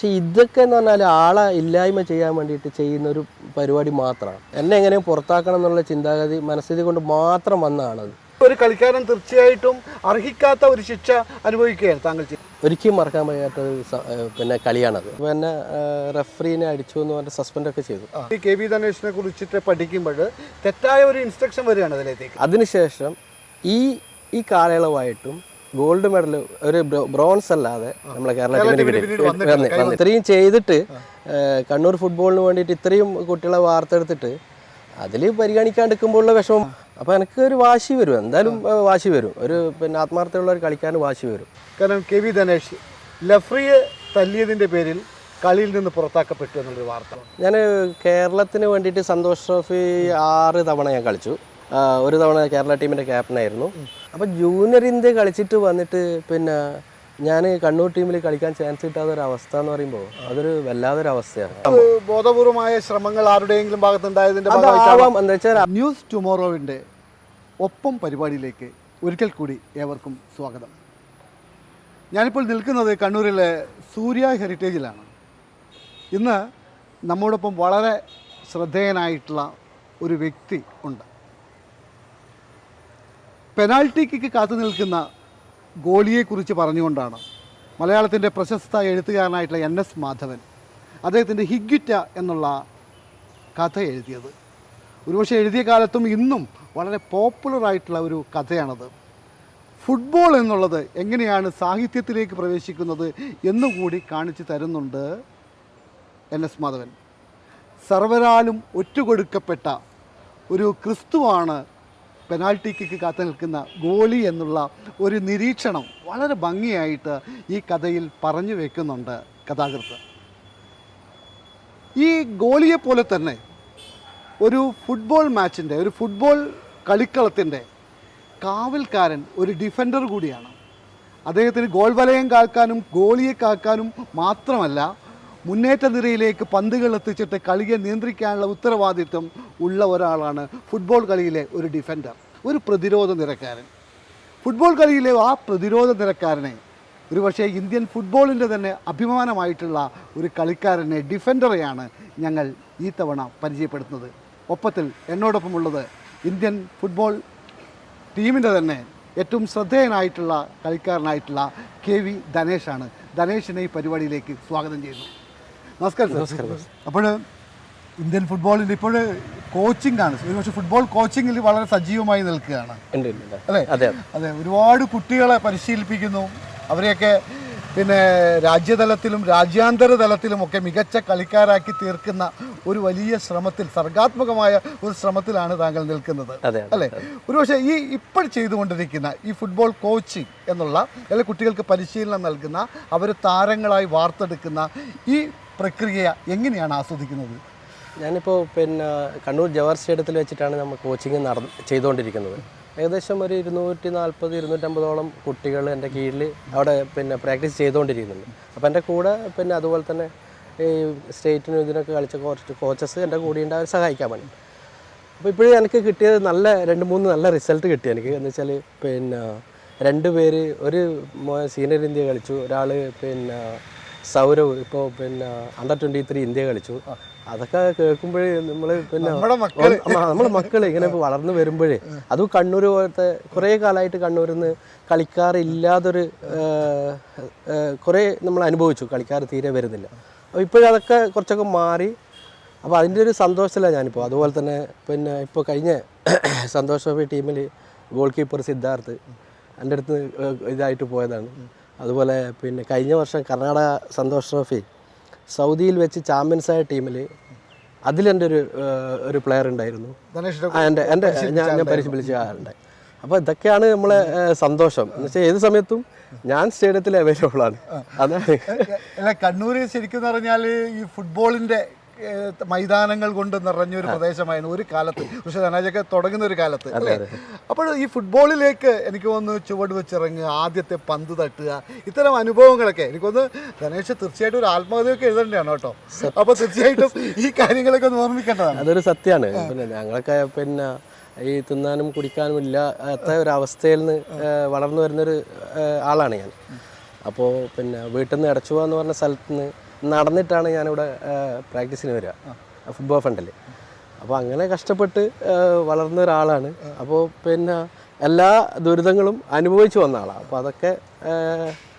പക്ഷെ ഇതൊക്കെ എന്ന് പറഞ്ഞാൽ ആളെ ഇല്ലായ്മ ചെയ്യാൻ വേണ്ടിയിട്ട് ചെയ്യുന്ന ഒരു പരിപാടി മാത്രമാണ്. എന്നെ എങ്ങനെയും പുറത്താക്കണം എന്നുള്ള ചിന്താഗതി മനസ്ഥിതി കൊണ്ട് മാത്രം വന്നതാണത് ഒരു കളിക്കാരൻ തീർച്ചയായിട്ടും അർഹിക്കാത്ത ഒരു ശിക്ഷ അനുഭവിക്കുകയാണ് താങ്കൾ ഒരിക്കലും മറക്കാൻ വയ്യാത്ത ഒരു പിന്നെ കളിയാണത്. പിന്നെ റെഫറിനെ റെഫറീനെ അടിച്ചു എന്ന് പറഞ്ഞിട്ട് സസ്പെൻഡ് ഒക്കെ ചെയ്തു. ഈ കെ വി ധനേഷിനെ കുറിച്ചിട്ട് പഠിക്കുമ്പോൾ തെറ്റായ ഒരു ഇൻസ്ട്രക്ഷൻ വരികയാണ് അതിലേക്ക് അതിനുശേഷം ഈ ഈ കാലയളവായിട്ടും ഗോൾഡ് മെഡൽ ഒരു ബ്രോ- ബ്രോൺസ് അല്ലാതെ നമ്മളെ കേരള ഇത്രയും ചെയ്തിട്ട് കണ്ണൂർ ഫുട്ബോളിന് വേണ്ടിയിട്ട് ഇത്രയും കുട്ടികളെ വാർത്തെടുത്തിട്ട് അതിൽ പരിഗണിക്കാണ്ടിരിക്കുമ്പോഴുള്ള വിഷമം. അപ്പോൾ എനിക്ക് ഒരു വാശി വരും. എന്തായാലും വാശി വരും. ഒരു പിന്നെ ആത്മാർത്ഥമുള്ള ഒരു കളിക്കാൻ വാശി വരും. കാരണം കെ വി ധനേഷ് ലഫ്രിയെ തല്ലിയതിന്റെ പേരിൽ കളിയിൽ നിന്ന് പുറത്താക്കപ്പെട്ടു എന്നുള്ളൊരു വാർത്ത. ഞാൻ കേരളത്തിന് വേണ്ടിയിട്ട് സന്തോഷ് ട്രോഫി ആറ് തവണ ഞാൻ കളിച്ചു. ഒരു തവണ കേരള ടീമിന്റെ ക്യാപ്റ്റനായിരുന്നു. അപ്പോൾ ജൂനിയർ ഇന്ത്യ കളിച്ചിട്ട് വന്നിട്ട് പിന്നെ ഞാൻ കണ്ണൂർ ടീമിൽ കളിക്കാൻ ചാൻസ് കിട്ടാത്ത ഒരു അവസ്ഥ എന്ന് പറയുമ്പോൾ അതൊരു വല്ലാതൊരു അവസ്ഥയാണ്. ബോധപൂർവമായ ശ്രമങ്ങൾ ആരുടെയെങ്കിലും ഭാഗത്തുണ്ടായതിന്റെ എന്താ വെച്ചാൽ ന്യൂസ് ടുമോറോവിന്റെ ഒപ്പം പരിപാടിയിലേക്ക് ഒരിക്കൽ കൂടി ഏവർക്കും സ്വാഗതം. ഞാനിപ്പോൾ നിൽക്കുന്നത് കണ്ണൂരിലെ സൂര്യ ഹെറിറ്റേജിലാണ്. ഇന്ന് നമ്മോടൊപ്പം വളരെ ശ്രദ്ധേയനായിട്ടുള്ള ഒരു വ്യക്തി ഉണ്ട്. പെനാൽറ്റി കിക്ക് കാത്തു നിൽക്കുന്ന ഗോളിയെക്കുറിച്ച് പറഞ്ഞുകൊണ്ടാണ് മലയാളത്തിന്റെ പ്രശസ്ത എഴുത്തുകാരനായിട്ടുള്ള എൻ എസ് മാധവൻ അദ്ദേഹത്തിന്റെ ഹിഗ്യുറ്റ എന്നുള്ള കഥ എഴുതിയത്. ഒരുപക്ഷെ എഴുതിയ കാലത്തും ഇന്നും വളരെ പോപ്പുലറായിട്ടുള്ള ഒരു കഥയാണത്. ഫുട്ബോൾ എന്നുള്ളത് എങ്ങനെയാണ് സാഹിത്യത്തിലേക്ക് പ്രവേശിക്കുന്നത് എന്നുകൂടി കാണിച്ചു തരുന്നുണ്ട് എൻ എസ് മാധവൻ. സർവരാലും ഒറ്റുകൊടുക്കപ്പെട്ട ഒരു ക്രിസ്തുവാണ് പെനാൽറ്റി കിക്ക് കാത്തു നിൽക്കുന്ന ഗോളി എന്നുള്ള ഒരു നിരീക്ഷണം വളരെ ഭംഗിയായിട്ട് ഈ കഥയിൽ പറഞ്ഞു വെക്കുന്നുണ്ട് കഥാകൃത്ത്. ഈ ഗോളിയെ പോലെ തന്നെ ഒരു ഫുട്ബോൾ മാച്ചിന്റെ ഒരു ഫുട്ബോൾ കളിക്കളത്തിന്റെ കാവൽക്കാരൻ ഒരു ഡിഫൻഡർ കൂടിയാണ്. അദ്ദേഹത്തിന് ഗോൾ വലയം കാക്കാനും ഗോളിയെ കാക്കാനും മാത്രമല്ല മുന്നേറ്റ നിരയിലേക്ക് പന്തുകൾ എത്തിച്ചിട്ട് കളിയെ നിയന്ത്രിക്കാനുള്ള ഉത്തരവാദിത്വം ഉള്ള ഒരാളാണ് ഫുട്ബോൾ കളിയിലെ ഒരു ഡിഫൻഡർ ഒരു പ്രതിരോധ നിരക്കാരൻ. ഫുട്ബോൾ കളിയിലെ ആ പ്രതിരോധ നിരക്കാരനെ ഒരുപക്ഷെ ഇന്ത്യൻ ഫുട്ബോളിന്റെ തന്നെ അഭിമാനമായിട്ടുള്ള ഒരു കളിക്കാരനെ ഡിഫൻഡറെയാണ് ഞങ്ങൾ ഈ തവണ പരിചയപ്പെടുത്തുന്നത്. ഒപ്പത്തിൽ എന്നോടൊപ്പമുള്ളത് ഇന്ത്യൻ ഫുട്ബോൾ ടീമിന്റെ തന്നെ ഏറ്റവും ശ്രദ്ധേയനായിട്ടുള്ള കളിക്കാരനായിട്ടുള്ള കെ വി ധനേഷാണ്. ധനേഷിനെ ഈ പരിപാടിയിലേക്ക് സ്വാഗതം ചെയ്യുന്നു. നമസ്കാരം നമസ്കാരം അപ്പോൾ ഇന്ത്യൻ ഫുട്ബോളിൽ ഇപ്പോൾ കോച്ചിങ് ആണ്. ഒരുപക്ഷെ ഫുട്ബോൾ കോച്ചിങ്ങിൽ വളരെ സജീവമായി നിൽക്കുകയാണ്. അല്ലേ? അതെ അതെ. ഒരുപാട് കുട്ടികളെ പരിശീലിപ്പിക്കുന്നു. അവരെയൊക്കെ പിന്നെ രാജ്യതലത്തിലും രാജ്യാന്തര തലത്തിലും ഒക്കെ മികച്ച കളിക്കാരാക്കി തീർക്കുന്ന ഒരു വലിയ ശ്രമത്തിൽ സർഗാത്മകമായ ഒരു ശ്രമത്തിലാണ് താങ്കൾ നിൽക്കുന്നത്. അല്ലെ? അല്ലേ ഒരുപക്ഷെ ഈ ഇപ്പോൾ ചെയ്തുകൊണ്ടിരിക്കുന്ന ഈ ഫുട്ബോൾ കോച്ചിങ് എന്നുള്ള അല്ലെങ്കിൽ കുട്ടികൾക്ക് പരിശീലനം നൽകുന്ന അവർ താരങ്ങളായി വാർത്തെടുക്കുന്ന ഈ പ്രക്രിയ എങ്ങനെയാണ് ആസ്വദിക്കുന്നത്? ഞാനിപ്പോൾ പിന്നെ കണ്ണൂർ ജവഹർ സ്റ്റേഡിയത്തിൽ വെച്ചിട്ടാണ് നമ്മൾ കോച്ചിങ് നടന്ന് ചെയ്തുകൊണ്ടിരിക്കുന്നത്. ഏകദേശം ഒരു ഇരുന്നൂറ്റി നാൽപ്പത് ഇരുന്നൂറ്റമ്പതോളം കുട്ടികൾ എന്റെ കീഴിൽ അവിടെ പിന്നെ പ്രാക്ടീസ് ചെയ്തുകൊണ്ടിരിക്കുന്നുണ്ട്. അപ്പോൾ എന്റെ കൂടെ പിന്നെ അതുപോലെ തന്നെ ഈ സ്റ്റേറ്റിനും ഇതിനൊക്കെ കളിച്ച കുറച്ച് കോച്ചസ് എന്റെ കൂടെ ഉണ്ട് അവർ സഹായിക്കാൻ വേണ്ടി. അപ്പോൾ ഇപ്പോഴും എനിക്ക് കിട്ടിയത് നല്ല രണ്ട് മൂന്ന് നല്ല റിസൾട്ട് കിട്ടി എനിക്ക്. എന്ന് വെച്ചാൽ പിന്നെ രണ്ട് പേര് ഒരു സീനിയർ ഇന്ത്യ കളിച്ചു ഒരാൾ പിന്നെ സൗരവ് ഇപ്പോൾ പിന്നെ അണ്ടർ ട്വന്റി ത്രീ ഇന്ത്യ കളിച്ചു. അതൊക്കെ കേൾക്കുമ്പോഴേ നമ്മൾ പിന്നെ നമ്മുടെ മക്കൾ ഇങ്ങനെ വളർന്നു വരുമ്പോഴേ അതും കണ്ണൂർ പോലത്തെ കുറേ കാലമായിട്ട് കണ്ണൂരിൽ നിന്ന് കളിക്കാറില്ലാതൊരു കുറേ നമ്മൾ അനുഭവിച്ചു. കളിക്കാർ തീരെ വരുന്നില്ല. അപ്പോൾ ഇപ്പോഴതൊക്കെ കുറച്ചൊക്കെ മാറി. അപ്പോൾ അതിന്റെ ഒരു സന്തോഷത്തിലാണ് ഞാനിപ്പോൾ അതുപോലെ തന്നെ പിന്നെ ഇപ്പോൾ കഴിഞ്ഞ സന്തോഷ ടീമിൽ ഗോൾ കീപ്പർ സിദ്ധാർത്ഥ് എന്റെ അടുത്ത് ഇതായിട്ട് പോയതാണ്. അതുപോലെ പിന്നെ കഴിഞ്ഞ വർഷം കർണാടക സന്തോഷ് ട്രോഫി സൗദിയിൽ വെച്ച് ചാമ്പ്യൻസ് ആയ ടീമിൽ അതിലെന്റെ ഒരു ഒരു പ്ലെയർ ഉണ്ടായിരുന്നു. എന്റെ എന്റെ ഞാൻ ഞാൻ പരിശീലിച്ച ആളുണ്ട് അപ്പോൾ ഇതൊക്കെയാണ് നമ്മളെ സന്തോഷം. എന്ന് വെച്ചാൽ ഏത് സമയത്തും ഞാൻ സ്റ്റേഡിയത്തിൽ അവൈലബിൾ ആണ്. അതാണ് അല്ല കണ്ണൂര് ശരിക്കും പറഞ്ഞാൽ ഈ ഫുട്ബോളിന്റെ മൈതാനങ്ങൾ കൊണ്ട് നിറഞ്ഞൊരു പ്രദേശമായിരുന്നു ഒരു കാലത്ത്. പക്ഷേ ധനാജൊക്കെ തുടങ്ങുന്ന ഒരു കാലത്ത് അല്ലേ? അപ്പോൾ ഈ ഫുട്ബോളിലേക്ക് എനിക്ക് തോന്നുന്നു ചുവട് വെച്ചിറങ്ങുക ആദ്യത്തെ പന്ത് തട്ടുക ഇത്തരം അനുഭവങ്ങളൊക്കെ എനിക്കൊന്ന് ധനേഷ് തീർച്ചയായിട്ടും ഒരു ആത്മകഥയൊക്കെ എഴുതേണ്ടതാണ് കേട്ടോ. അപ്പോൾ തീർച്ചയായിട്ടും ഈ കാര്യങ്ങളൊക്കെ ഒന്ന് ഓർമ്മിക്കേണ്ടതാണ്. അതൊരു സത്യമാണ്. പിന്നെ ഞങ്ങളൊക്കെ പിന്നെ ഈ തിന്നാനും കുടിക്കാനും ഇല്ലാത്ത ഒരു അവസ്ഥയിൽ നിന്ന് വളർന്നു വരുന്നൊരു ആളാണ് ഞാൻ. അപ്പോൾ പിന്നെ വീട്ടിൽ നിന്ന് ഇടച്ചുവ എന്ന് പറഞ്ഞ സ്ഥലത്ത് നിന്ന് നടന്നിട്ടാണ് ഞാനിവിടെ പ്രാക്ടീസിന് വരിക. ഫുട്ബോൾ ഫണ്ടിൽ അപ്പോൾ അങ്ങനെ കഷ്ടപ്പെട്ട് വളർന്ന ഒരാളാണ്. അപ്പോൾ പിന്നെ എല്ലാ ദുരിതങ്ങളും അനുഭവിച്ചു വന്ന ആളാണ് അപ്പോൾ അതൊക്കെ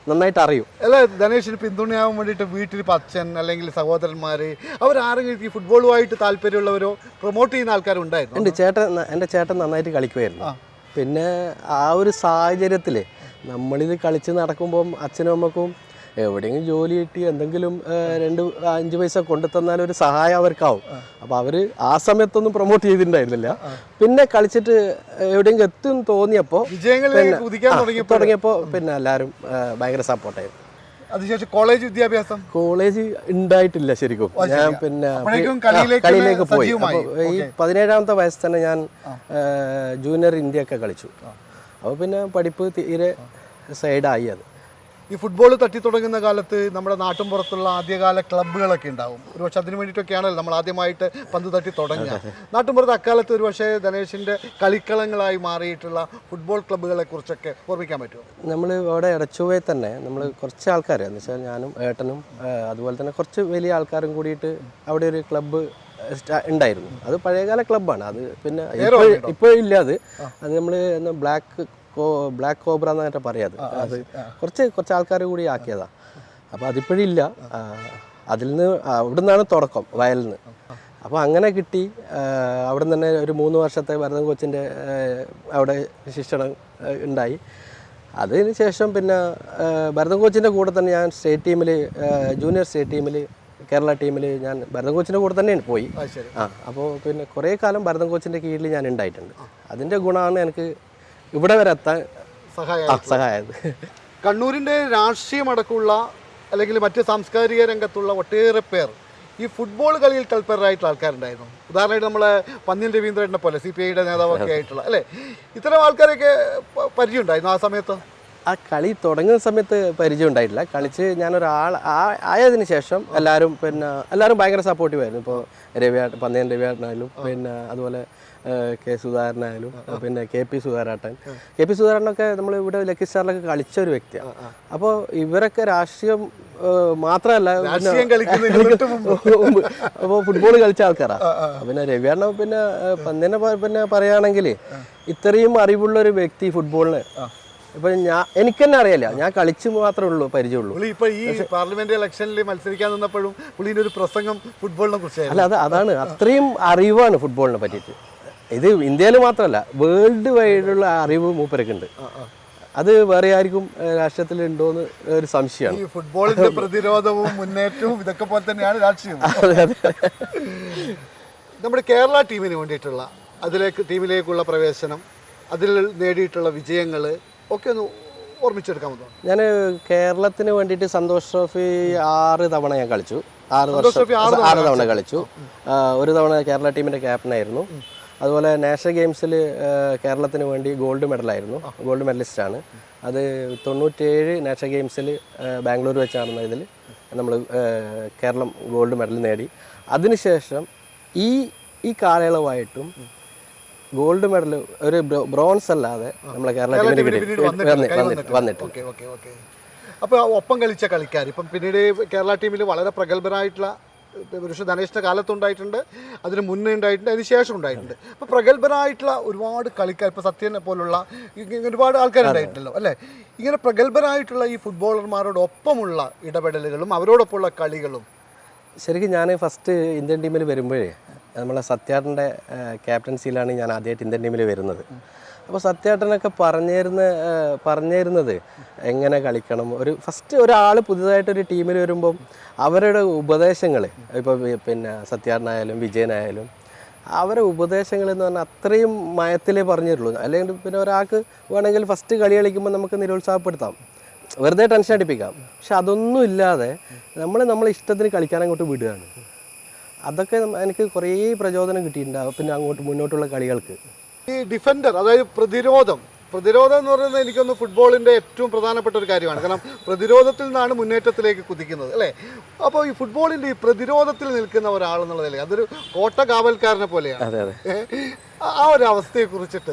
നന്നായിട്ട് അറിയും. അല്ല ധനേഷിന് പിന്തുണയാവാൻ വേണ്ടിയിട്ട് വീട്ടിൽ ഇപ്പം അച്ഛൻ അല്ലെങ്കിൽ സഹോദരന്മാർ അവരാരെങ്കിലും ഈ ഫുട്ബോളുമായിട്ട് താല്പര്യമുള്ളവരോ പ്രൊമോട്ട് ചെയ്യുന്ന ആൾക്കാരുണ്ടായിരുന്നു? എന്റെ ചേട്ടൻ എന്റെ ചേട്ടൻ നന്നായിട്ട് കളിക്കുമായിരുന്നു പിന്നെ ആ ഒരു സാഹചര്യത്തിൽ നമ്മളിത് കളിച്ച് നടക്കുമ്പം അച്ഛനും അമ്മക്കും എവിടെയെങ്കിലും ജോലി കിട്ടി എന്തെങ്കിലും രണ്ട് അഞ്ച് പൈസ കൊണ്ടു തന്നാൽ ഒരു സഹായം അവർക്കാവും. അപ്പോൾ അവർ ആ സമയത്തൊന്നും പ്രൊമോട്ട് ചെയ്തിട്ടുണ്ടായിരുന്നില്ല. പിന്നെ കളിച്ചിട്ട് എവിടെയെങ്കിലും എത്തും തോന്നിയപ്പോൾ തുടങ്ങിയപ്പോൾ പിന്നെ എല്ലാവരും ഭയങ്കര സപ്പോർട്ടായിരുന്നു അതിനുശേഷം കോളേജ് വിദ്യാഭ്യാസം? കോളേജ് ഉണ്ടായിട്ടില്ല ശരിക്കും. ഞാൻ പിന്നെ കളിയിലേക്ക് കളിയിലേക്ക് പോയി. ഈ പതിനേഴാമത്തെ വയസ്സ് തന്നെ ഞാൻ ജൂനിയർ ഇന്ത്യ ഒക്കെ കളിച്ചു. അപ്പോൾ പിന്നെ പഠിപ്പ് തീരെ സൈഡായി അത്. ഈ ഫുട്ബോൾ തട്ടി തുടങ്ങുന്ന കാലത്ത് നമ്മുടെ നാട്ടിൻ പുറത്തുള്ള ആദ്യകാല ക്ലബ്ബുകളൊക്കെ ഉണ്ടാവും. ഒരു അതിനു അതിന് വേണ്ടിയിട്ടൊക്കെയാണല്ലോ നമ്മൾ ആദ്യമായിട്ട് പന്ത് തട്ടി തുടങ്ങുക നാട്ടിൻ പുറത്ത് അക്കാലത്ത് ഒരു പക്ഷേ ധനേഷിന്റെ കളിക്കളങ്ങളായി മാറിയിട്ടുള്ള ഫുട്ബോൾ ക്ലബ്ബുകളെ കുറിച്ചൊക്കെ ഓർമ്മിക്കാൻ പറ്റുമോ? നമ്മൾ അവിടെ ഇടച്ചുവേ തന്നെ നമ്മൾ കുറച്ച് ആൾക്കാർ എന്ന് വെച്ചാൽ ഞാനും ഏട്ടനും അതുപോലെ തന്നെ കുറച്ച് വലിയ ആൾക്കാരും കൂടിയിട്ട് അവിടെ ഒരു ക്ലബ്ബ് ഉണ്ടായിരുന്നു. അത് പഴയകാല ക്ലബ്ബാണ് അത് പിന്നെ ഇപ്പോൾ ഇല്ല അത്. അത് നമ്മൾ ബ്ലാക്ക് കോ ബ്ലാക്ക് കോബ്ര എന്നൊക്കെ പറയാത്. അത് കുറച്ച് കുറച്ച് ആൾക്കാർ കൂടി ആക്കിയതാണ് അപ്പോൾ അതിപ്പോഴില്ല. അതിൽ നിന്ന് അവിടെ നിന്നാണ് തുടക്കം വയലിൽ നിന്ന് അപ്പോൾ അങ്ങനെ കിട്ടി. അവിടെ നിന്ന് തന്നെ ഒരു മൂന്ന് വർഷത്തെ ഭരതൻ കൊച്ചിന്റെ അവിടെ ശിക്ഷണം ഉണ്ടായി. അതിന് ശേഷം പിന്നെ ഭരതൻ കോച്ചിന്റെ കൂടെ തന്നെ ഞാൻ സ്റ്റേറ്റ് ടീമിൽ ജൂനിയർ സ്റ്റേറ്റ് ടീമിൽ കേരള ടീമിൽ ഞാൻ ഭരതൻ കോച്ചിന്റെ കൂടെ തന്നെയാണ് പോയി. ആ അപ്പോൾ പിന്നെ കുറേ കാലം ഭരതൻ കോച്ചിന്റെ കീഴിൽ ഞാൻ ഉണ്ടായിട്ടുണ്ട്. അതിന്റെ ഗുണമാണ് എനിക്ക് ഇവിടെ വരെ എത്താൻ സഹായം സഹായത് കണ്ണൂരിന്റെ രാഷ്ട്രീയമടക്കമുള്ള അല്ലെങ്കിൽ മറ്റ് സാംസ്കാരിക രംഗത്തുള്ള ഒട്ടേറെ പേർ ഈ ഫുട്ബോൾ കളിയിൽ തൽപരരായിട്ടുള്ള ആൾക്കാരുണ്ടായിരുന്നു. ഉദാഹരണമായിട്ട് നമ്മളെ പന്നിയൻ രവീന്ദ്രനെ പോലെ സി പി ഐയുടെ നേതാവൊക്കെ ആയിട്ടുള്ള അല്ലേ? ഇത്തരം ആൾക്കാരൊക്കെ പരിചയമുണ്ടായിരുന്നു ആ സമയത്ത്? ആ കളി തുടങ്ങുന്ന സമയത്ത് പരിചയം ഉണ്ടായിട്ടില്ല. കളിച്ച് ഞാനൊരാൾ ആ- ആയതിനു ശേഷം എല്ലാവരും പിന്നെ എല്ലാവരും ഭയങ്കര സപ്പോർട്ടീവ് ആയിരുന്നു. ഇപ്പോൾ രവിയാട്ട് പന്നയൻ രവിയാട്ടനായാലും പിന്നെ അതുപോലെ കെ സുധാകരനായാലും പിന്നെ കെ പി സുധാകരാട്ടൻ കെ പി സുധാകരനൊക്കെ നമ്മൾ ഇവിടെ ലക്കി സ്റ്റാറിലൊക്കെ കളിച്ച ഒരു വ്യക്തിയാണ് അപ്പോൾ ഇവരൊക്കെ രാഷ്ട്രീയം മാത്രമല്ല അപ്പോൾ ഫുട്ബോൾ കളിച്ച ആൾക്കാരാണ് പിന്നെ രവിയാണ് പിന്നെ പന്തിനെ പിന്നെ പറയുകയാണെങ്കിൽ ഇത്രയും അറിവുള്ള ഒരു വ്യക്തി ഫുട്ബോളിന്. ഇപ്പൊ ഞാൻ എനിക്ക് തന്നെ അറിയില്ല. ഞാൻ കളിച്ചു മാത്രമേ ഉള്ളൂ പരിചയമുള്ളൂ. ഇപ്പൊ ഈ പാർലമെന്റ് ഇലക്ഷനിൽ മത്സരിക്കാൻ നിന്നപ്പോഴും പുള്ളിന്റെ ഒരു പ്രസംഗം ഫുട്ബോളിനെ കുറിച്ച് അല്ല അത് അതാണ്. അത്രയും അറിവാണ് ഫുട്ബോളിനെ പറ്റിയിട്ട്. ഇത് ഇന്ത്യയിൽ മാത്രമല്ല വേൾഡ് വൈഡുള്ള അറിവ് മൂപ്പരക്കുണ്ട്. അത് വേറെ ആർക്കും രാഷ്ട്രീയത്തിൽ ഉണ്ടോ ഉണ്ടോന്ന് ഒരു സംശയമാണ്. ഫുട്ബോളിന്റെ പ്രതിരോധവും മുന്നേറ്റവും ഇതൊക്കെ പോലെ തന്നെയാണ് രാഷ്ട്രീയം. നമ്മുടെ കേരള ടീമിന് വേണ്ടിയിട്ടുള്ള അതിലേക്ക് ടീമിലേക്കുള്ള പ്രവേശനം അതിൽ നേടിയിട്ടുള്ള വിജയങ്ങൾ ഒക്കെ ഒന്ന് തോന്നുന്നു. ഞാൻ കേരളത്തിന് വേണ്ടിയിട്ട് സന്തോഷ് ട്രോഫി ആറ് തവണ ഞാൻ കളിച്ചു. ആറ് വർഷം ആറ് തവണ കളിച്ചു. ഒരു തവണ കേരള ടീമിന്റെ ക്യാപ്റ്റനായിരുന്നു അതുപോലെ നാഷണൽ ഗെയിംസിൽ കേരളത്തിന് വേണ്ടി ഗോൾഡ് മെഡലായിരുന്നു. ഗോൾഡ് മെഡലിസ്റ്റാണ്. അത് തൊണ്ണൂറ്റേഴ് നാഷണൽ ഗെയിംസിൽ ബാംഗ്ലൂർ വെച്ചാണ് ഇതിൽ നമ്മൾ കേരളം ഗോൾഡ് മെഡൽ നേടി. അതിനുശേഷം ഈ ഈ കാലയളവായിട്ടും ഗോൾഡ് മെഡൽ ഒരു ബ്രോ- ബ്രോൺസ് അല്ലാതെ നമ്മളെ കേരള ടീമിന് അപ്പോൾ ഒപ്പം കളിച്ച കളിക്കാർ ഇപ്പം പിന്നീട് കേരള ടീമിൽ വളരെ പ്രഗത്ഭരായിട്ടുള്ള പുരുഷ ധനേഷിന്റെ കാലത്തുണ്ടായിട്ടുണ്ട് അതിന് മുന്നേ ഉണ്ടായിട്ടുണ്ട് അതിന് ശേഷം ഉണ്ടായിട്ടുണ്ട്. അപ്പോൾ പ്രഗത്ഭനായിട്ടുള്ള ഒരുപാട് കളിക്കാർ ഇപ്പോൾ സത്യനെ പോലുള്ള ഒരുപാട് ആൾക്കാരുണ്ടായിട്ടുണ്ടല്ലോ അല്ലേ? ഇങ്ങനെ പ്രഗത്ഭനായിട്ടുള്ള ഈ ഫുട്ബോളർമാരോടൊപ്പമുള്ള ഇടപെടലുകളും അവരോടൊപ്പമുള്ള കളികളും. ശരിക്കും ഞാൻ ഫസ്റ്റ് ഇന്ത്യൻ ടീമിൽ വരുമ്പോഴേ നമ്മളെ സത്യാറിന്റെ ക്യാപ്റ്റൻസിയിലാണ് ഞാൻ ആദ്യമായിട്ട് ഇന്ത്യൻ ടീമിൽ വരുന്നത്. അപ്പോൾ സത്യേട്ടനൊക്കെ പറഞ്ഞിരുന്ന പറഞ്ഞിരുന്നത് എങ്ങനെ കളിക്കണം? ഒരു ഫസ്റ്റ് ഒരാൾ ഒരു ടീമിൽ വരുമ്പം അവരുടെ ഉപദേശങ്ങൾ ഇപ്പോൾ പിന്നെ സത്യാട്ടനായാലും വിജയനായാലും അവരെ ഉപദേശങ്ങൾ എന്ന് പറഞ്ഞാൽ അത്രയും മയത്തിലേ പറഞ്ഞിട്ടുള്ളൂ. അല്ലെങ്കിൽ പിന്നെ ഒരാൾക്ക് വേണമെങ്കിൽ ഫസ്റ്റ് കളി കളിക്കുമ്പോൾ നമുക്ക് നിരുത്സാഹപ്പെടുത്താം. വെറുതെ ടെൻഷൻ അടിപ്പിക്കാം. പക്ഷെ അതൊന്നും ഇല്ലാതെ നമ്മൾ നമ്മളെ ഇഷ്ടത്തിന് കളിക്കാൻ അങ്ങോട്ട് വിടുകയാണ്. അതൊക്കെ എനിക്ക് കുറേ പ്രചോദനം കിട്ടിയിട്ടുണ്ട്. പിന്നെ അങ്ങോട്ട് മുന്നോട്ടുള്ള കളികൾക്ക്. ഈ ഡിഫൻഡർ അതായത് പ്രതിരോധം. പ്രതിരോധം എന്ന് പറയുന്നത് എനിക്കൊന്ന് ഫുട്ബോളിന്റെ ഏറ്റവും പ്രധാനപ്പെട്ട ഒരു കാര്യമാണ്. കാരണം പ്രതിരോധത്തിൽ നിന്നാണ് മുന്നേറ്റത്തിലേക്ക് കുതിക്കുന്നത് അല്ലേ? അപ്പോൾ ഈ ഫുട്ബോളിന്റെ ഈ പ്രതിരോധത്തിൽ നിൽക്കുന്ന ഒരാൾ എന്നുള്ളതല്ലേ? അതൊരു കോട്ട കാവൽക്കാരനെ പോലെയാണ്. അതെ അതെ. ആ- ഒരു അവസ്ഥയെ കുറിച്ചിട്ട്.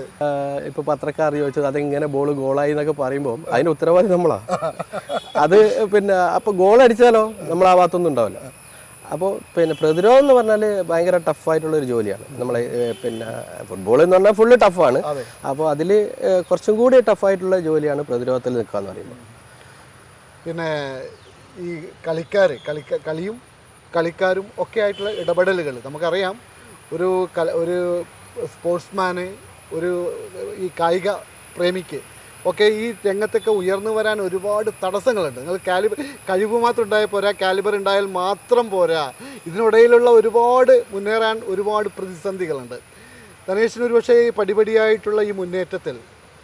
ഇപ്പോൾ പത്രക്കാർ ചോദിച്ചത് അതെങ്ങനെ ബോൾ ഗോളായി എന്നൊക്കെ പറയുമ്പോൾ അതിന് ഉത്തരവാദി നമ്മളാ. അത് പിന്നെ അപ്പോൾ ഗോൾ അടിച്ചാലോ? നമ്മൾ ആ ഭാഗത്തൊന്നും ഉണ്ടാവില്ല. അപ്പോൾ പിന്നെ പ്രതിരോധം എന്ന് പറഞ്ഞാൽ ഭയങ്കര ടഫായിട്ടുള്ള ഒരു ജോലിയാണ്. നമ്മൾ പിന്നെ ഫുട്ബോൾ എന്ന് പറഞ്ഞാൽ ഫുള്ള് ടഫാണ്. അപ്പോൾ അതിൽ കുറച്ചും കൂടി ടഫായിട്ടുള്ള ജോലിയാണ് പ്രതിരോധത്തിൽ നിൽക്കുക എന്ന് പറയുമ്പോൾ പിന്നെ ഈ കളിക്കാർ കളിക്ക കളിയും കളിക്കാരും ഒക്കെ ആയിട്ടുള്ള ഇടപെടലുകൾ. നമുക്കറിയാം ഒരു ഒരു സ്പോർട്സ്മാന് ഒരു ഈ കായിക പ്രേമിക്ക് ഒക്കെ ഈ രംഗത്തൊക്കെ ഉയർന്നു വരാൻ ഒരുപാട് തടസ്സങ്ങളുണ്ട്. നിങ്ങൾ കാലിബർ കഴിവ് മാത്രം ഉണ്ടായാൽ പോരാ കാലിബർ ഉണ്ടായാൽ മാത്രം പോരാ. ഇതിനിടയിലുള്ള ഒരുപാട് മുന്നേറാൻ ഒരുപാട് പ്രതിസന്ധികളുണ്ട്. ധനേഷിന് ഒരുപക്ഷെ ഈ പടിപടിയായിട്ടുള്ള ഈ മുന്നേറ്റത്തിൽ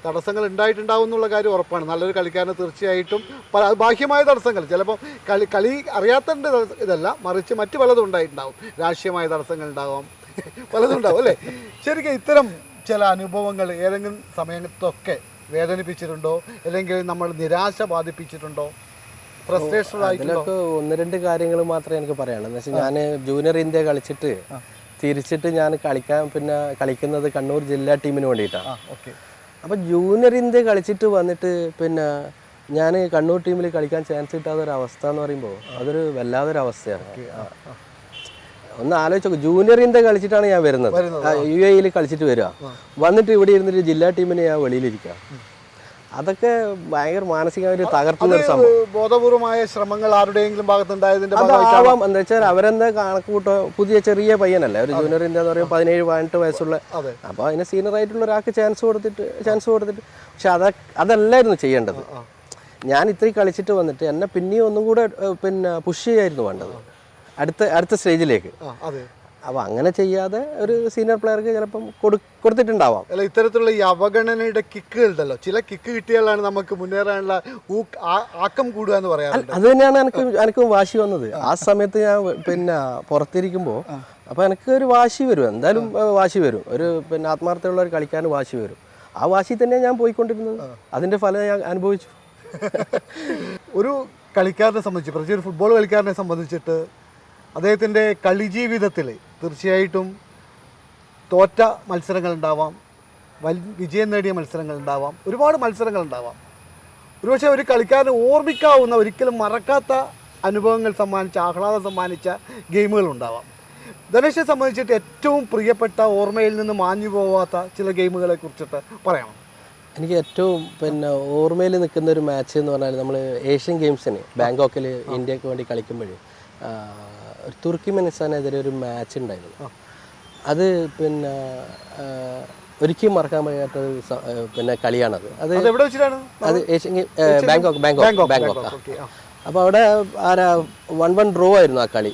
തടസ്സങ്ങൾ ഉണ്ടായിട്ടുണ്ടാവും എന്നുള്ള കാര്യം ഉറപ്പാണ്. നല്ലൊരു കളിക്കാരന് തീർച്ചയായിട്ടും ബാഹ്യമായ തടസ്സങ്ങൾ. ചിലപ്പോൾ കളി കളി അറിയാത്തതിന്റെ ഇതല്ല മറിച്ച് മറ്റു പലതും ഉണ്ടായിട്ടുണ്ടാവും. രാഷ്ട്രീയമായ തടസ്സങ്ങൾ ഉണ്ടാവാം. പലതും ഉണ്ടാവും അല്ലേ? ശരിക്കും ഇത്തരം ചില അനുഭവങ്ങൾ ഏതെങ്കിലും സമയത്തൊക്കെ വേദനിപ്പിച്ചിട്ടുണ്ടോ? അല്ലെങ്കിൽ നമ്മൾ നിരാശ ബാധിപ്പിച്ചിട്ടുണ്ടോ? അതിലൊക്കെ ഒന്ന് രണ്ട് കാര്യങ്ങൾ മാത്രമേ എനിക്ക് പറയാനുള്ളൂ. എന്ന് വെച്ചാൽ ഞാൻ ജൂനിയർ ഇന്ത്യ കളിച്ചിട്ട് തിരിച്ചിട്ട് ഞാൻ കളിക്കാൻ പിന്നെ കളിക്കുന്നത് കണ്ണൂർ ജില്ലാ ടീമിന് വേണ്ടിയിട്ടാണ് അപ്പോൾ ജൂനിയർ ഇന്ത്യ കളിച്ചിട്ട് വന്നിട്ട് പിന്നെ ഞാൻ കണ്ണൂർ ടീമിൽ കളിക്കാൻ ചാൻസ് കിട്ടാത്ത ഒരു അവസ്ഥ എന്ന് പറയുമ്പോൾ അതൊരു വല്ലാതൊരു അവസ്ഥയാണ്. ഒന്ന് ആലോചിച്ചോ ജൂനിയറിന്റെ ജൂനിയർ ഇന്ത്യ കളിച്ചിട്ടാണ് ഞാൻ വരുന്നത്. യു എയിൽ കളിച്ചിട്ട് വരിക. വന്നിട്ട് ഇവിടെ ഇരുന്നിട്ട് ജില്ലാ ടീമിന് ഞാൻ വെളിയിലിരിക്കുക. അതൊക്കെ ഭയങ്കര മാനസികമായി തകർത്തുന്ന ഒരു സംഭവം. ബോധപൂർവമായ ശ്രമങ്ങൾ ആരുടെയെങ്കിലും ഭാഗത്തുണ്ടായതിന്റെ അതാവാം എന്താ വെച്ചാൽ അവരെന്താ കണക്കുകൂട്ടോ പുതിയ ചെറിയ പയ്യനല്ലേ? ഒരു ജൂനിയർ ഇന്ത്യ എന്ന് പറയുമ്പോൾ പതിനേഴ് പതിനെട്ട് വയസ്സുള്ള അപ്പൊ അതിന് സീനിയർ ആയിട്ടുള്ള ഒരാൾക്ക് ചാൻസ് കൊടുത്തിട്ട് ചാൻസ് കൊടുത്തിട്ട്. പക്ഷെ അത അതല്ലായിരുന്നു ചെയ്യേണ്ടത്. ഞാൻ ഇത്രയും കളിച്ചിട്ട് വന്നിട്ട് എന്നെ പിന്നെയും ഒന്നും കൂടെ പിന്നെ പുഷ് ചെയ്യായിരുന്നു വേണ്ടത് അടുത്ത അടുത്ത സ്റ്റേജിലേക്ക്. അപ്പോൾ അങ്ങനെ ചെയ്യാതെ ഒരു സീനിയർ പ്ലെയർക്ക് ചിലപ്പം കൊടു കൊടുത്തിട്ടുണ്ടാവാം. അല്ല ഇത്തരത്തിലുള്ള ഈ അവഗണനയുടെ കിക്ക് ഉണ്ടല്ലോ. ചില കിക്ക് കിട്ടിയാലാണ് നമുക്ക് മുന്നേറാനുള്ള ആക്കം കൂടുക എന്ന് പറയാം അത് തന്നെയാണ് എനിക്ക് എനിക്ക് വാശി വന്നത്. ആ സമയത്ത് ഞാൻ പിന്നെ പുറത്തിരിക്കുമ്പോൾ അപ്പോൾ എനിക്ക് ഒരു വാശി വരും. എന്തായാലും വാശി വരും. ഒരു പിന്നെ ആത്മാർത്ഥമുള്ള ഒരു കളിക്കാൻ വാശി വരും. ആ വാശി തന്നെ ഞാൻ പോയിക്കൊണ്ടിരുന്നത്. അതിന്റെ ഫലം ഞാൻ അനുഭവിച്ചു. ഒരു കളിക്കാരനെ സംബന്ധിച്ച് പ്രത്യേകിച്ച് ഒരു ഫുട്ബോൾ കളിക്കാരനെ സംബന്ധിച്ചിട്ട് അദ്ദേഹത്തിന്റെ കളി ജീവിതത്തിൽ തീർച്ചയായിട്ടും തോറ്റ മത്സരങ്ങളുണ്ടാവാം വൽ വിജയം നേടിയ മത്സരങ്ങളുണ്ടാവാം ഒരുപാട് മത്സരങ്ങളുണ്ടാവാം. ഒരുപക്ഷെ ഒരു കളിക്കാരന് ഓർമ്മിക്കാവുന്ന ഒരിക്കലും മറക്കാത്ത അനുഭവങ്ങൾ സമ്മാനിച്ച ആഹ്ലാദം സമ്മാനിച്ച ഗെയിമുകൾ ഉണ്ടാവാം ധനേഷിനെ സംബന്ധിച്ചിട്ട് ഏറ്റവും പ്രിയപ്പെട്ട ഓർമ്മയിൽ നിന്ന് മാഞ്ഞു പോവാത്ത ചില ഗെയിമുകളെ കുറിച്ചിട്ട് പറയണം എനിക്ക് ഏറ്റവും പിന്നെ ഓർമ്മയിൽ നിൽക്കുന്ന ഒരു മാച്ച് എന്ന് പറഞ്ഞാൽ നമ്മൾ ഏഷ്യൻ ഗെയിംസിന് ബാങ്കോക്കിൽ ഇന്ത്യയ്ക്ക് വേണ്ടി കളിക്കുമ്പോൾ ഒരു തുർക്കിമെനിസ്ഥാനെതിരെ ഒരു മാച്ച് ഉണ്ടായിരുന്നു. അത് പിന്നെ ഒരിക്കലും മറക്കാൻ ആ, പിന്നെ കളിയാണത്. അത് അത് ബാങ്കോക്ക് ബാങ്കോക്ക് ബാങ്കോക്ക് അപ്പോൾ അവിടെ ആരാ വൺ വൺ ഡ്രോ ആയിരുന്നു ആ കളി.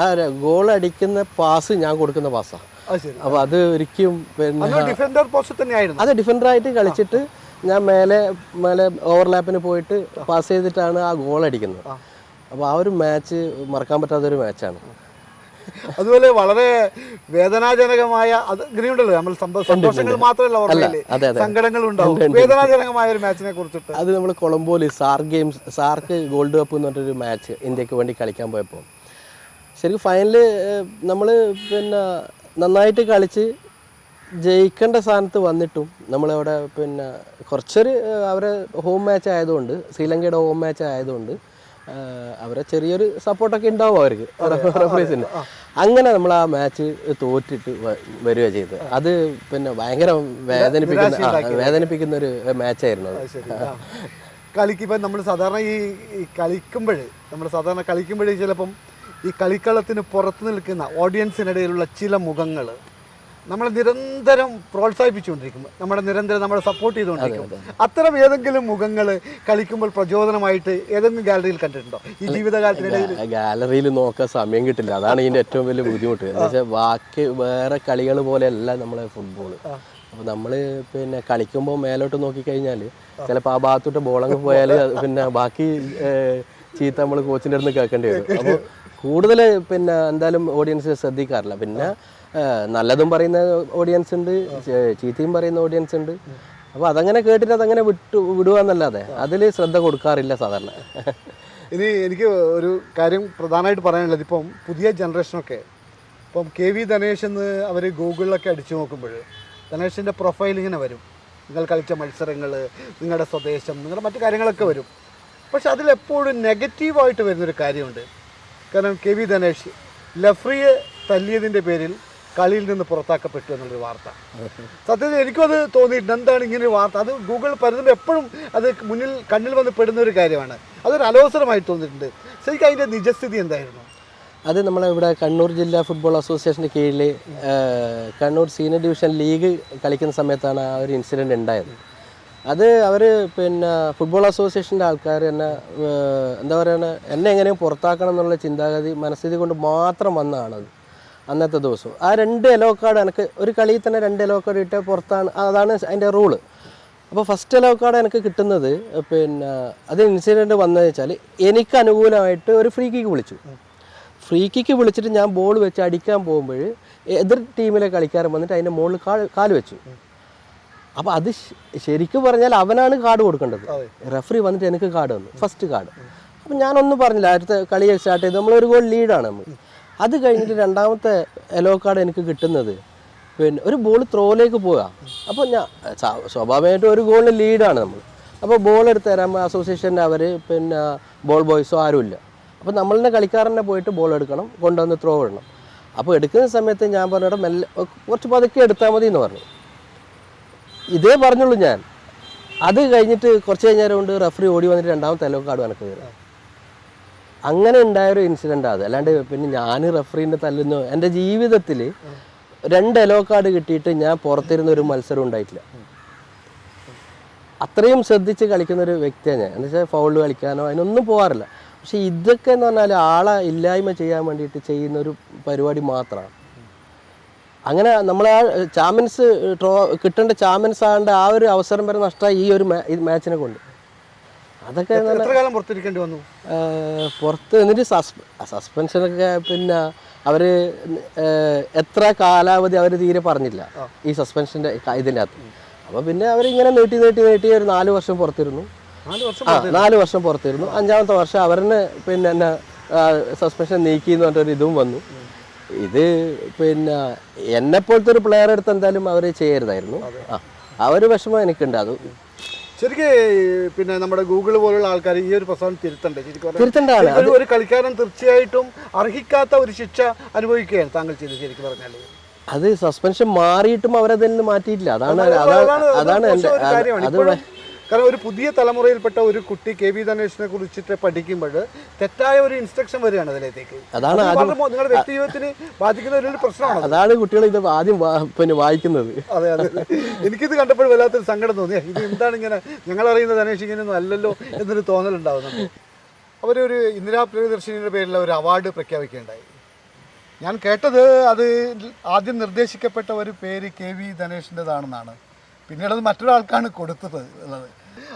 ആ ഗോൾ അടിക്കുന്ന പാസ് ഞാൻ കൊടുക്കുന്ന പാസ്സാണ് അപ്പൊ അപ്പോൾ അത് ഒരിക്കലും പിന്നെ അത് ഡിഫൻഡർ പോസ്റ്റ് തന്നെയായിരുന്നു. അത് ഡിഫൻഡറായിട്ട് കളിച്ചിട്ട് ഞാൻ മേലെ മേലെ ഓവർലാപ്പിന് പോയിട്ട് പാസ് ചെയ്തിട്ടാണ് ആ ഗോൾ അടിക്കുന്നത്. അപ്പോൾ ആ ഒരു മാച്ച് മറക്കാൻ പറ്റാത്തൊരു മാച്ചാണ് അതുപോലെ വളരെ വേദനാജനകമായ അത് ഇങ്ങനെയുണ്ടല്ലോ നമ്മൾ സന്തോഷങ്ങൾ മാത്രമല്ല. സങ്കടങ്ങൾ ഉണ്ടാവും. വേദനാജനകമായ ഒരു മാച്ചിനെ കുറിച്ചിട്ട്. അത് നമ്മൾ കൊളംബോയിൽ sir games SAARC gold cup എന്ന് പറഞ്ഞൊരു മാച്ച് ഇന്ത്യയ്ക്ക് വേണ്ടി കളിക്കാൻ പോയപ്പോൾ ശരിക്കും ഫൈനൽ നമ്മൾ പിന്നെ നന്നായിട്ട് കളിച്ച് ജയിക്കേണ്ട സ്ഥാനത്ത് വന്നിട്ടും നമ്മളവിടെ പിന്നെ കുറച്ചൊരു അവരെ ഹോം മാച്ച് ആയതുകൊണ്ട് ശ്രീലങ്കയുടെ ഹോം മാച്ച് ആയതുകൊണ്ട് അവരെ ചെറിയൊരു സപ്പോർട്ടൊക്കെ ഉണ്ടാവും അവർക്ക്. റഫറീസിന് അങ്ങനെ നമ്മൾ ആ മാച്ച് തോറ്റിട്ട് വരിക ചെയ്തത് അത് പിന്നെ ഭയങ്കര വേദനിപ്പിക്കുന്ന വേദനിപ്പിക്കുന്ന ഒരു മാച്ചായിരുന്നു അത്. കളിക്ക് ഇപ്പം നമ്മൾ സാധാരണ ഈ ഈ കളിക്കുമ്പോൾ നമ്മൾ സാധാരണ കളിക്കുമ്പോഴേ ചിലപ്പം ഈ കളിക്കളത്തിന് പുറത്ത് നിൽക്കുന്ന ഓഡിയൻസിനിടയിലുള്ള ചില മുഖങ്ങൾ നമ്മളെ നിരന്തരം പ്രോത്സാഹിപ്പിച്ചുകൊണ്ടിരിക്കും. നമ്മുടെ നിരന്തരം നമ്മളെ സപ്പോർട്ട് ചെയ്തുകൊണ്ടിരിക്കും. അത്തരം ഏതെങ്കിലും മുഖങ്ങൾ കളിക്കുമ്പോൾ പ്രചോദനമായിട്ട് ഏതെങ്കിലും ഗാലറിയിൽ കണ്ടിട്ടുണ്ടോ? ഈ ജീവിതകാലത്തിനിടയിൽ? ഗാലറിയിൽ നോക്കാൻ സമയം കിട്ടില്ല. അതാണ് ഇതിന്റെ ഏറ്റവും വലിയ ബുദ്ധിമുട്ട്. എന്ന് വെച്ചാൽ ബാക്കി വേറെ കളികൾ പോലെയല്ല നമ്മളെ ഫുട്ബോൾ അപ്പോൾ നമ്മൾ പിന്നെ കളിക്കുമ്പോൾ മേലോട്ട് നോക്കിക്കഴിഞ്ഞാൽ ചിലപ്പോൾ ആ ഭാഗത്തോട്ട് ബോളങ്ങ് പോയാൽ പിന്നെ ബാക്കി ചീത്ത നമ്മൾ കോച്ചിന്റെ അടുത്ത് കേൾക്കേണ്ടി വരും. അപ്പോൾ കൂടുതൽ പിന്നെ എന്തായാലും ഓഡിയൻസ് ശ്രദ്ധിക്കാറില്ല. പിന്നെ നല്ലതും പറയുന്ന ഓഡിയൻസ് ഉണ്ട് ചീത്തയും പറയുന്ന ഓഡിയൻസ് ഉണ്ട്. അപ്പോൾ അതങ്ങനെ കേട്ടിട്ട് അതങ്ങനെ വിട്ടു വിടുക അതിൽ ശ്രദ്ധ കൊടുക്കാറില്ല സാധാരണ. ഇനി എനിക്ക് ഒരു കാര്യം പ്രധാനമായിട്ട് പറയാനുള്ളത്. ഇപ്പം പുതിയ ജനറേഷനൊക്കെ ഇപ്പം കെ വി ധനേഷ് എന്ന് അവർ ഗൂഗിളിലൊക്കെ അടിച്ചു നോക്കുമ്പോൾ ധനേഷിന്റെ പ്രൊഫൈൽ ഇങ്ങനെ വരും. നിങ്ങൾ കളിച്ച മത്സരങ്ങൾ നിങ്ങളുടെ സ്വദേശം നിങ്ങളുടെ മറ്റു കാര്യങ്ങളൊക്കെ വരും. പക്ഷെ അതിലെപ്പോഴും നെഗറ്റീവായിട്ട് വരുന്നൊരു കാര്യമുണ്ട്. കാരണം കെ വി ധനേഷ് ലഫ്രിയെ തല്ലിയതിന്റെ പേരിൽ കളിയിൽ നിന്ന് പുറത്താക്കപ്പെട്ടു എന്നുള്ളൊരു വാർത്ത. സത്യത്തിൽ എനിക്കും അത് തോന്നിയിട്ടുണ്ട്. എന്താണ് ഇങ്ങനെ ഒരു വാർത്ത? അത് ഗൂഗിൾ പരതുമ്പോൾ എപ്പോഴും അത് മുന്നിൽ കണ്ണിൽ വന്ന് പെടുന്ന ഒരു കാര്യമാണ്. അതൊരു അലോസരമായി തോന്നിയിട്ടുണ്ട്. ശരിക്കും അതിന്റെ നിജസ്ഥിതി എന്തായിരുന്നു? അത് നമ്മളെ ഇവിടെ കണ്ണൂർ ജില്ലാ ഫുട്ബോൾ അസോസിയേഷന്റെ കീഴിൽ കണ്ണൂർ സീനിയർ ഡിവിഷൻ ലീഗ് കളിക്കുന്ന സമയത്താണ് ആ ഒരു ഇൻസിഡന്റ് ഉണ്ടായത്. അത് അവർ പിന്നെ ഫുട്ബോൾ അസോസിയേഷന്റെ ആൾക്കാർ എന്നെ എന്താ പറയുക എന്നെ എങ്ങനെയും പുറത്താക്കണം എന്നുള്ള ചിന്താഗതി മനസ്ഥിതി കൊണ്ട് മാത്രം വന്നതാണത്. അന്നത്തെ ദിവസം. ആ രണ്ട് എലോ കാർഡ് എനിക്ക് ഒരു കളിയിൽ തന്നെ രണ്ട് എലോ കാർഡ് ഇട്ട് പുറത്താണ്. അതാണ് അതിന്റെ റൂൾ അപ്പോൾ ഫസ്റ്റ് എലോ കാർഡ് എനിക്ക് കിട്ടുന്നത് പിന്നെ അത് ഇൻസിഡന്റ് വന്നതെന്ന് വെച്ചാൽ എനിക്ക് അനുകൂലമായിട്ട് ഒരു ഫ്രീ കിക്ക് വിളിച്ചു. ഫ്രീ കിക്ക് വിളിച്ചിട്ട് ഞാൻ ബോൾ വെച്ച് അടിക്കാൻ പോകുമ്പോൾ എതിർ ടീമിലെ കളിക്കാരൻ വന്നിട്ട് അതിന്റെ മുകളിൽ കാൽ കാൽ വെച്ചു. അപ്പോൾ അത് ശരിക്കും പറഞ്ഞാൽ അവനാണ് കാർഡ് കൊടുക്കേണ്ടത്. റെഫറി വന്നിട്ട് എനിക്ക് കാർഡ് വന്നു ഫസ്റ്റ് കാർഡ് അപ്പം ഞാനൊന്നും പറഞ്ഞില്ല. അടുത്ത കളി സ്റ്റാർട്ട് ചെയ്ത്. നമ്മളൊരു ഗോൾ ലീഡാണ് നമ്മൾ അത് കഴിഞ്ഞിട്ട് രണ്ടാമത്തെ യെല്ലോ കാർഡ് എനിക്ക് കിട്ടുന്നത്. പിന്നെ ഒരു ബോൾ ത്രോയിലേക്ക് പോവുക അപ്പോൾ ഞാൻ സ്വാ- സ്വാഭാവികമായിട്ടും ഒരു ഗോളിന് ലീഡാണ് നമ്മൾ അപ്പോൾ ബോൾ എടുത്ത് തരാൻ അസോസിയേഷന്റെ അവർ പിന്നെ ബോൾ ബോയ്സോ ആരുമില്ല അപ്പോൾ നമ്മളുടെ കളിക്കാരനെ പോയിട്ട് ബോൾ എടുക്കണം കൊണ്ടുവന്ന് ത്രോ ഇടണം. അപ്പോൾ എടുക്കുന്ന സമയത്ത് ഞാൻ പറഞ്ഞിട്ട് മെല്ലെ കുറച്ച് പതുക്കെ എടുത്താൽ മതി എന്ന് പറഞ്ഞു. ഇതേ പറഞ്ഞുള്ളൂ ഞാൻ. അത് കഴിഞ്ഞിട്ട് കുറച്ച് കഴിഞ്ഞാൽ കൊണ്ട് റെഫറി ഓടി വന്നിട്ട് രണ്ടാമത്തെ യെല്ലോ കാർഡ് കണക്ക് കയറി. അങ്ങനെ ഉണ്ടായൊരു ഇൻസിഡന്റ് അത്. അല്ലാണ്ട് പിന്നെ ഞാൻ റെഫറീന്റെ തല്ലുന്നു. എന്റെ ജീവിതത്തിൽ രണ്ട് എലോ കാർഡ് കിട്ടിയിട്ട് ഞാൻ പുറത്തിരുന്ന ഒരു മത്സരം ഉണ്ടായിട്ടില്ല. അത്രയും ശ്രദ്ധിച്ച് കളിക്കുന്ന ഒരു വ്യക്തിയാണ് ഞാൻ. എന്ന് വെച്ചാൽ ഫൗൾ കളിക്കാനോ അതിനൊന്നും പോകാറില്ല പക്ഷെ ഇതൊക്കെ എന്ന് പറഞ്ഞാൽ ആളെ ഇല്ലായ്മ ചെയ്യാൻ വേണ്ടിയിട്ട് ചെയ്യുന്ന ഒരു പരിപാടി മാത്രമാണ്. അങ്ങനെ നമ്മൾ ആ ചാമ്പ്യൻസ് ട്രോ കിട്ടേണ്ട ചാമ്പ്യൻസ് ആകേണ്ട ആ ഒരു അവസരം വരെ നഷ്ടമായി ഈ ഒരു മാച്ചിനെ കൊണ്ട്. അതൊക്കെ എത്ര കാലം പുറത്തിരിക്കേണ്ടി വന്നു? പുറത്ത് എന്നിട്ട് സസ്പെൻഷൻ സസ്പെൻഷനൊക്കെ പിന്നെ അവർ എത്ര കാലാവധി അവർ തീരെ പറഞ്ഞില്ല ഈ സസ്പെൻഷന്റെ ഇതിന്റെ അകത്ത്. അപ്പോൾ പിന്നെ അവരിങ്ങനെ നീട്ടി നീട്ടി നീട്ടി ഒരു നാല് വർഷം പുറത്തിരുന്നു. നാല് വർഷം ആ നാല് വർഷം പുറത്തിരുന്നു. അഞ്ചാമത്തെ വർഷം അവരെന്നെ പിന്നെ എന്നെ സസ്പെൻഷൻ നീക്കി എന്ന് പറഞ്ഞൊരു ഇതും വന്നു. ഇത് പിന്നെ എന്നെപ്പോലത്തെ ഒരു പ്ലെയർ എടുത്ത് എന്തായാലും അവർ ചെയ്യരുതായിരുന്നു. ആ ആ ഒരു വിഷമം എനിക്കുണ്ട്. അത് ശരിക്കും പിന്നെ നമ്മുടെ ഗൂഗിൾ പോലുള്ള ആൾക്കാർ ഈ ഒരു പ്രസവം തിരുത്തണ്ടേ? ശരിക്കും ഒരു- കളിക്കാരൻ തീർച്ചയായിട്ടും അർഹിക്കാത്ത ഒരു ശിക്ഷ അനുഭവിക്കുകയാണ് താങ്കൾ ചെയ്തത് ശരിക്കും പറഞ്ഞാൽ അത് സസ്പെൻഷൻ മാറിയിട്ടും അവരതിൽ നിന്ന് മാറ്റിയിട്ടില്ല. അതാണ് അതാണ് അതാണ് എന്റെ അത് കാരണം ഒരു പുതിയ തലമുറയിൽപ്പെട്ട ഒരു കുട്ടി കെ വി ധനേഷിനെ കുറിച്ചിട്ട് പഠിക്കുമ്പോൾ തെറ്റായ ഒരു ഇൻസ്ട്രക്ഷൻ വരികയാണ് അതിലേക്ക് അതാണ് നിങ്ങളുടെ വ്യക്തി ജീവിതത്തിന് ബാധിക്കുന്ന ഒരു പ്രശ്നമാണ് അതാണ് കുട്ടികൾ ഇത് ആദ്യം പിന്നെ വായിക്കുന്നത്. അതെ അതെ. അതെ. എനിക്കിത് കണ്ടപ്പോൾ വല്ലാത്തൊരു സങ്കടം തോന്നി. ഇത് എന്താണ് ഇങ്ങനെ ഞങ്ങൾ അറിയുന്ന ധനേഷ് ഇങ്ങനെയൊന്നും അല്ലല്ലോ എന്നൊരു തോന്നലുണ്ടാവുന്നുണ്ട് അവരൊരു ഇന്ദിരാ പ്രിയദർശിനിയുടെ പേരിൽ ഒരു അവാർഡ് പ്രഖ്യാപിക്കുകയുണ്ടായി. ഞാൻ കേട്ടത് അത് ആദ്യം നിർദ്ദേശിക്കപ്പെട്ട ഒരു പേര് കെ വി ധനേഷിന്റെതാണെന്നാണ്. പിന്നീട് അത് മറ്റൊരാൾക്കാണ് കൊടുത്തത് ഉള്ളത്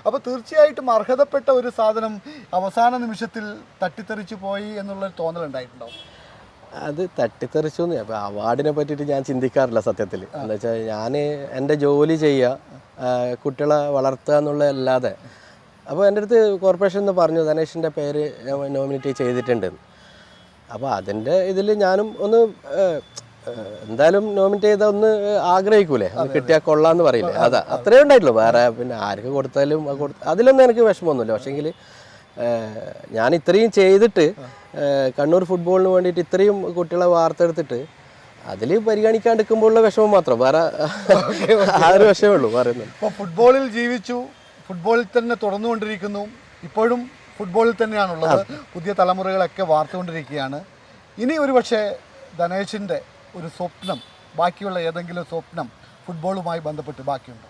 അപ്പോൾ തീർച്ചയായിട്ടും അർഹതപ്പെട്ട ഒരു സാധനം അവസാന നിമിഷത്തിൽ തട്ടിത്തെറിച്ചു പോയി എന്നുള്ള തോന്നൽ തോന്നലുണ്ടായിട്ടുണ്ടോ അത് തട്ടിത്തെറിച്ചു അപ്പോൾ അവാർഡിനെ പറ്റിയിട്ട് ഞാൻ ചിന്തിക്കാറില്ല സത്യത്തിൽ. എന്താ വെച്ചാൽ ഞാൻ എന്റെ ജോലി ചെയ്യുക കുട്ടികളെ വളർത്തുക എന്നുള്ളതല്ലാതെ അപ്പോൾ എന്റെ അടുത്ത് കോർപ്പറേഷൻ എന്ന് പറഞ്ഞു ധനേഷിന്റെ പേര് നോമിനേറ്റ് ചെയ്തിട്ടുണ്ട്. അപ്പോൾ അതിന്റെ ഇതിൽ ഞാനും ഒന്ന് എന്തായാലും നോമിനേറ്റ് ചെയ്ത ഒന്ന് ആഗ്രഹിക്കൂലേ? അത് കിട്ടിയാൽ കൊള്ളാന്ന് പറയില്ലേ? അതാ അത്രേ ഉണ്ടായിട്ടുള്ളൂ. വേറെ പിന്നെ ആർക്ക് കൊടുത്താലും അത് കൊടുത്ത അതിലൊന്നും എനിക്ക് വിഷമമൊന്നുമില്ല. പക്ഷേങ്കിൽ ഞാൻ ഇത്രയും ചെയ്തിട്ട് കണ്ണൂർ ഫുട്ബോളിന് വേണ്ടിയിട്ട് ഇത്രയും കുട്ടികളെ വാർത്തെടുത്തിട്ട് അതിൽ പരിഗണിക്കാണ്ടിരിക്കുമ്പോഴുള്ള വിഷമം മാത്രം. വേറെ ആരും ഒരു വിഷയമേ ഉള്ളൂ പറയുന്നത് ഇപ്പോൾ ഫുട്ബോളിൽ ജീവിച്ചു ഫുട്ബോളിൽ തന്നെ തുടർന്നുകൊണ്ടിരിക്കുന്നു. ഇപ്പോഴും ഫുട്ബോളിൽ തന്നെയാണുള്ളത്. പുതിയ തലമുറകളൊക്കെ വാർത്തുകൊണ്ടിരിക്കുകയാണ്. ഇനി ഒരു പക്ഷേ ധനേഷിന്റെ ഒരു സ്വപ്നം ബാക്കിയുള്ള ഏതെങ്കിലും സ്വപ്നം ഫുട്ബോളുമായി ബന്ധപ്പെട്ട് ബാക്കിയുണ്ടോ?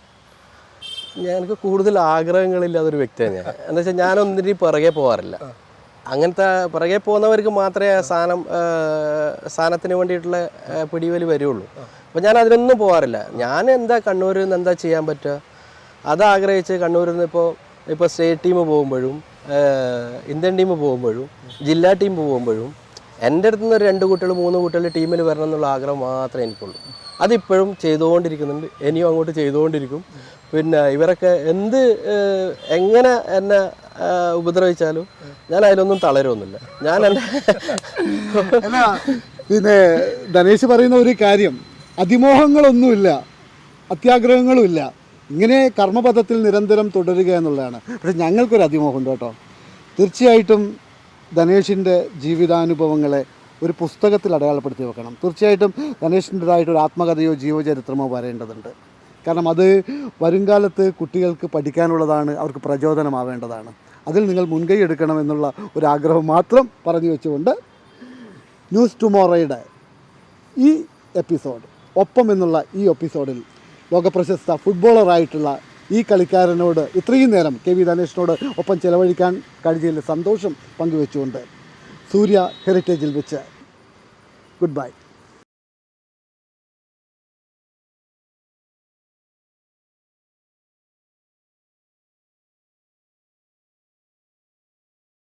ഞാൻ എനിക്ക് കൂടുതൽ ആഗ്രഹങ്ങളില്ലാത്ത ഒരു വ്യക്തിയാണ് ഞാൻ എന്താ വെച്ചാൽ ഞാനൊന്നിനും പിറകെ പോകാറില്ല അങ്ങനത്തെ പിറകെ പോകുന്നവർക്ക് മാത്രമേ ആ സ്ഥാനം സ്ഥാനത്തിന് വേണ്ടിയിട്ടുള്ള പിടിവലി വരുള്ളൂ. അപ്പോൾ ഞാൻ അതിനൊന്നും പോകാറില്ല ഞാൻ എന്താ കണ്ണൂരിൽ നിന്ന് എന്താ ചെയ്യാൻ പറ്റുക? അത് ആഗ്രഹിച്ച് കണ്ണൂരിൽ നിന്ന് ഇപ്പോൾ ഇപ്പോൾ സ്റ്റേറ്റ് ടീം പോകുമ്പോഴും ഇന്ത്യൻ ടീം പോകുമ്പോഴും ജില്ലാ ടീം പോകുമ്പോഴും എന്റെ അടുത്ത് നിന്ന് രണ്ട് കുട്ടികൾ മൂന്ന് കുട്ടികൾ ടീമിൽ വരണം എന്നുള്ള ആഗ്രഹം മാത്രമേ എനിക്കുള്ളൂ. അതിപ്പോഴും ചെയ്തുകൊണ്ടിരിക്കുന്നുണ്ട്. ഇനിയും അങ്ങോട്ട് ചെയ്തുകൊണ്ടിരിക്കും. പിന്നെ ഇവരൊക്കെ എന്ത് എങ്ങനെ എന്നെ ഉപദ്രവിച്ചാലും ഞാൻ അതിലൊന്നും തളരുമൊന്നുമില്ല ഞാൻ എന്റെ പിന്നെ ധനേഷ് പറയുന്ന ഒരു കാര്യം അതിമോഹങ്ങളൊന്നുമില്ല അത്യാഗ്രഹങ്ങളുമില്ല. ഇങ്ങനെ കർമ്മപഥത്തിൽ നിരന്തരം തുടരുക എന്നുള്ളതാണ്. പക്ഷെ ഞങ്ങൾക്കൊരു അതിമോഹമുണ്ട് കേട്ടോ. തീർച്ചയായിട്ടും ധനേഷിന്റെ ജീവിതാനുഭവങ്ങളെ ഒരു പുസ്തകത്തിൽ അടയാളപ്പെടുത്തി വെക്കണം. തീർച്ചയായിട്ടും ധനേഷിന്റെതായിട്ടൊരു ആത്മകഥയോ ജീവചരിത്രമോ വരേണ്ടതുണ്ട്. കാരണം അത് വരുംകാലത്ത് കുട്ടികൾക്ക് പഠിക്കാനുള്ളതാണ് അവർക്ക് പ്രചോദനമാവേണ്ടതാണ്. അതിൽ നിങ്ങൾ മുൻകൈ എടുക്കണം എന്നുള്ള ഒരു ആഗ്രഹം മാത്രം പറഞ്ഞു വെച്ചുകൊണ്ട് ന്യൂസ് ടുമോറോയുടെ ഈ എപ്പിസോഡ് ഒപ്പം എന്നുള്ള ഈ എപ്പിസോഡിൽ ലോകപ്രശസ്ത ഫുട്ബോളറായിട്ടുള്ള ഈ കളിക്കാരനോട് ഇത്രയും നേരം കെ വി ധനേഷിനോട് ഒപ്പം ചെലവഴിക്കാൻ കഴിഞ്ഞതിൽ സന്തോഷം പങ്കുവെച്ചുകൊണ്ട് സൂര്യ ഹെറിറ്റേജിൽ വെച്ച്. Good bye